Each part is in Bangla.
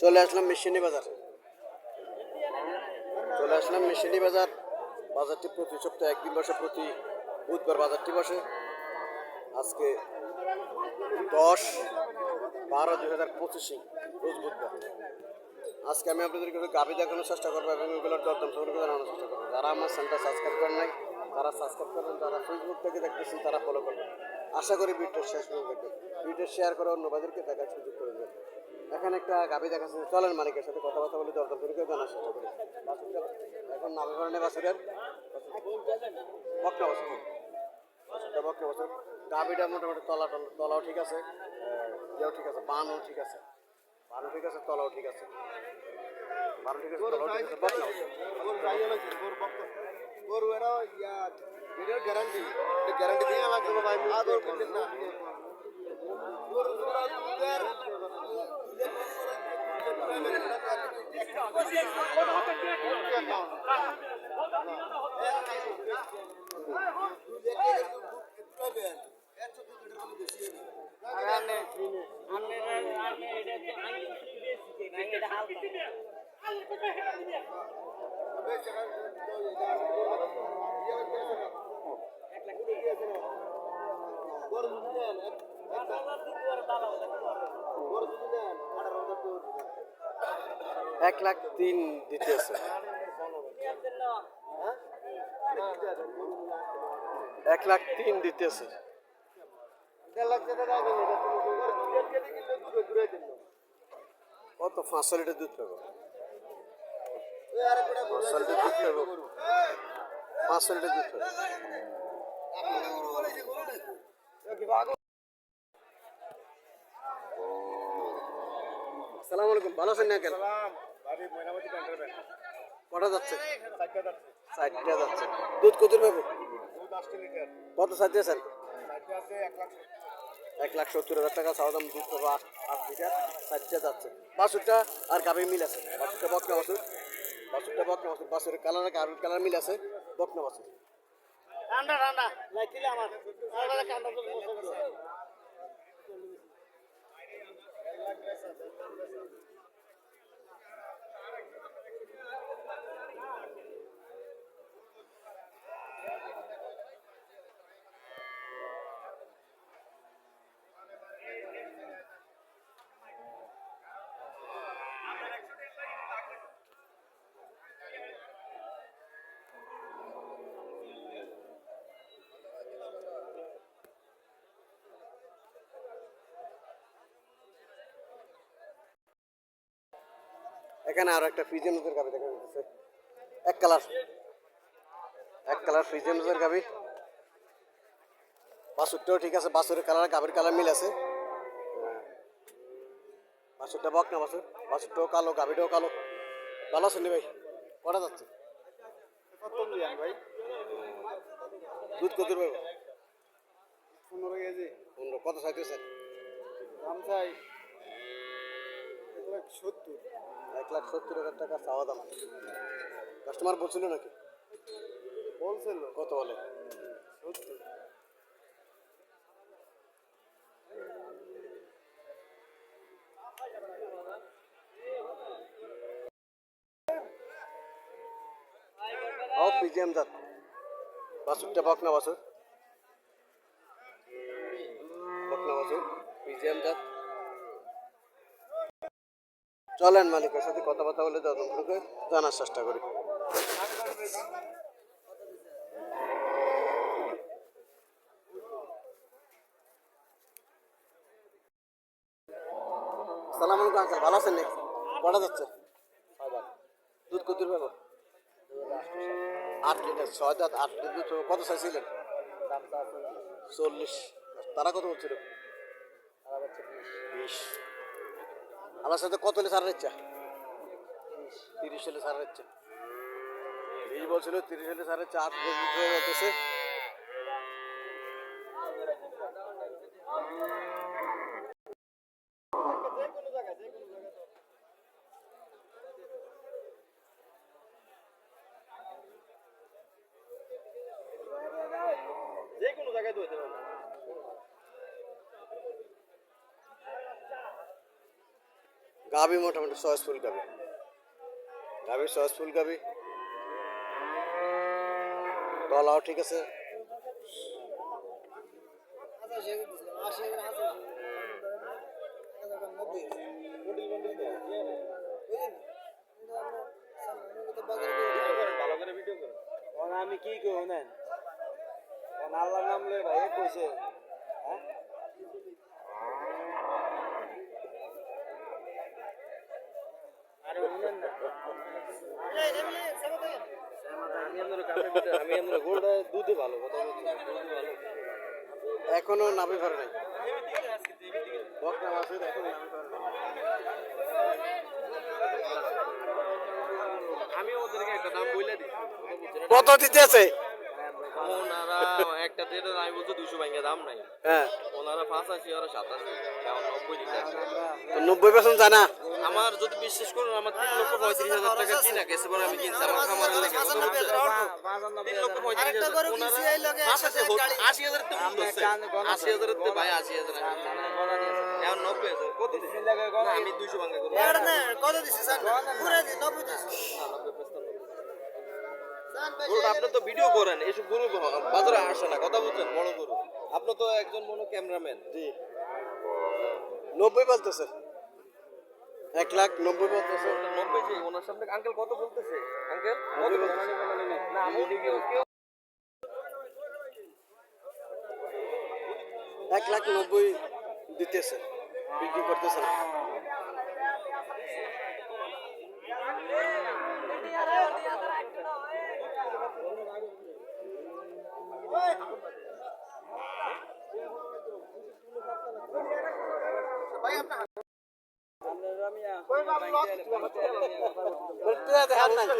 চলে আসলাম মিশনি বাজার। চলে আসলাম মিশনি বাজার। বাজারটি প্রতি সপ্তাহে একদিন বসে, প্রতি বুধবার বাজারটি বসে। আজকে দশ বারো দুই হাজার পঁচিশে, রোজ বুধবার। আজকে আমি আপনাদেরকে একটু গাভি দেখানোর চেষ্টা করব এবং এগুলোর দরদাম সম্পর্কে জানানোর চেষ্টা করব। যারা আমার চ্যানেলটা সাবস্ক্রাইব করেন নাই, তারা সাবস্ক্রাইব করবেন যারা ফেসবুক থেকে দেখতেছেন, তারা ফলো করবেন। আশা করি ভিডিও শেষ পর্যন্ত দেখবেন। ভিডিও শেয়ার করে অন্যবাদেরকে দেখার সুযোগ করে এখানে একটা গাভি দেখাচ্ছে চলেন মালিকের সাথে কথাবার্তা বলে দরদাম করে জানার চেষ্টা এখন নামে ধরনের বাছুরের বকনা বাছুর বাছুরটা বকনা গাভিটা মোটামুটি তলা তলাও ঠিক আছে। ইয়েও ঠিক আছে, বানও ঠিক আছে। বানও ঠিক আছে, তলাও ঠিক আছে। বানও ঠিক আছে, তলাও ঠিক আছে গরু ইয়া গ্যারান্টি গ্যারান্টি দিয়ে লাগবে ভাই আদর করলেন না গরু গরু যদি নেন গরু যদি নেন আঠারো হাজার করে এক লাখ তিন দিতে আছে এক লাখ তিন দিতে এক লাখ তিন দিন কত পাঁচশো লিটার দুধ পাবো? পাঁচশো লিটার দুধ পাবো? পাঁচশো লিটার দুধ পাবো। আসসালামু আলাইকুম ভালো আছেন ব্যাংক। কটা যাচ্ছে? চারটা যাচ্ছে। দুধ কত পাবো? দুধ আসছে লিটার। কত চাইতে স্যার এক লাখ সত্তর। হাজার টাকা চাওয়া দাম দুধ পাবো আট লিটার। চারটা যাচ্ছে। বাছুরটা আর গাভীর মিল আছে। বাছুরটা বকনা বাছুর বাছুরটা বকনা বাছুর বাছুরের কালার আর কালার মিল আছে। বকনা বাছুর ঠান্ডা ঠান্ডা লাইছিলে আমার। stuff. এখানে আরও একটা ফ্রিজেমসের গাভি দেখা যাচ্ছে। এক কালার এক কালার ফ্রিজেমসের গাভি বাসুরটাও ঠিক আছে বাছুরের কালার গাভীর কালার মিল আছে। বাছুরটা বক না বাসুর বাসুরটাও কালো গাভীটাও কালো। ভালো আছেন ভাই? কটা যাচ্ছে? ভাই দুধ কত পাবো পনেরো কেজি। পনেরো কত চাইতে স্যার দাম চাই। সত্তর। এক লাখ সত্তর হাজার টাকা চাওয়া দাম। কাস্টমার বলছিল নাকি? বলছিল। কত বলে? সত্তর। পিজিএম জাত বাছুরটা বকনা বাছুর। বকনা বাছুর। পিজিএম জাত চলেন মালিকের সাথে কথাবার্তা বলে যতক্ষণকে জানার চেষ্টা করি। সালাম আলাইকুম আঙ্কেল, ভালো আছেন নাকি? যাচ্ছে? দুধ কত পাবো? আট লিটার, ছয় দাঁত, আট লিটার দুধ কত চাইছিলেন? চল্লিশ। তারা কত বলছিল? বিশ। আমার সাথে কত হলে সারের ইচ্ছা? তিরিশ হলে সারের ইচ্ছা। এই বলছিল তিরিশ হলে সারার ইচ্ছা, আট লিটার হয়ে যাচ্ছে যে কোনো জায়গায় দইতে পারবে গাবি মোটামুটি সহজফুল গাবি গাবি সহজফুল গাবি গলাও ঠিক আছে। আমি কি করব না আল্লাহর নাম লয়ে ভাই কইছে হ্যাঁ আরে উনেন না আমি আমরা কাপড় ভিতরে আমি আমরা গোলটা দুধে ভালো কথা বলছি দুধে ভালো এখনও নামে পারে নাই বকনা মাছ এখনও নামে পারে। আমি ওদেরকে একটা দাম দিই কত দিতে আছে ওনারা একটা যেটা আমি বলছি দুশো ভাঙ্গা দাম নাই। হ্যাঁ। ওনারা পাঁচাশি আর সাতাশি এখন নব্বই। নব্বই পার্সেন্ট জানা? আমার যদি বিশ্বাস করুন আমার তিন লক্ষ পঁয়ত্রিশ হাজার টাকা কিনা গেছে আমি কিনছি আমার খামারের লেগে তিন লক্ষ পঁয়ত্রিশ হাজার আশি হাজার তো আশি হাজার তো ভাই আশি হাজার এখন নব্বই হাজার কত আমি দুইশো ভাঙ্গা করব গরুটা আপনি তো ভিডিও করেন এসব গরু বাজারে আসে না কথা বলছেন বড় গরু। আপনি তো একজন মনে ক্যামেরাম্যান। জি। নব্বই বলতেছে এক লাখ নব্বই বলতেছে নব্বই যে ওনার সামনে আঙ্কেল কত বলতেছে? আঙ্কেল কত বলতেছে? না আমি কেউ এক লাখ নব্বই দিতেছে বিক্রি করতেছে না বিক্রি হয়েছে বিক্রি হয়েছে মানুষ গরু একটা বেচতে এত সুন্দর লাগে কেন ভাই এই গেরে তো আমি সামনে ষাট হাজার করে দিছি আর আর একশো তো এবার আমি এমনি এত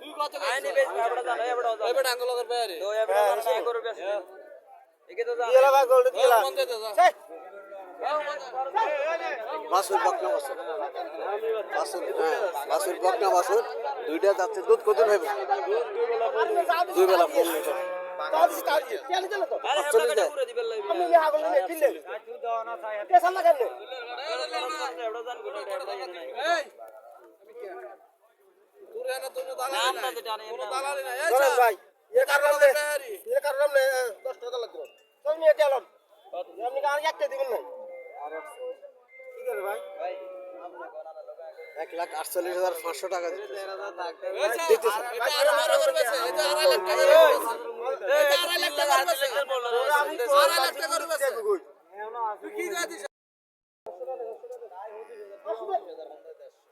তুই কত আইনি বেচ এবড়া জানা এবড়া জানা এবড়া আঙ্গুল কর বাইরে তো এবড়া জানা গরু বেচ একে তো জানা দিলা ভাই গোল্ড দিলা বাসুর বকনা বাসুর বাসুর বাসুর বকনা বাসুর দুইটা যাচ্ছে দুধ কত ভাইব দুই বেলা ফোন আমি ভাই এর কারণ নাম নে এর কারণ দশ টাকা লাগবে চল নিয়ে গেলাম। আপনি কারণ একটা দিবেন না কি করে ভাই? এক লাখ আটচল্লিশ হাজার পাঁচশো টাকা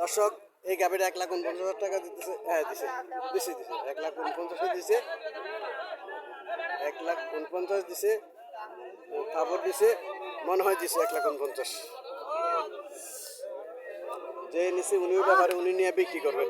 দর্শক, এই গাভীটা এক লাখ উনপঞ্চাশ হাজার টাকা দিতেছে। হ্যাঁ দিছে। দিছে দিছে। এক লাখ উনপঞ্চাশে দিছে। এক লাখ উনপঞ্চাশ দিছে। খাবার দিছে। মনে হয় দিছে এক লাখ উনপঞ্চাশ। যে নিছে উনিও ব্যাপারে উনি নিয়ে বিক্রি করবেন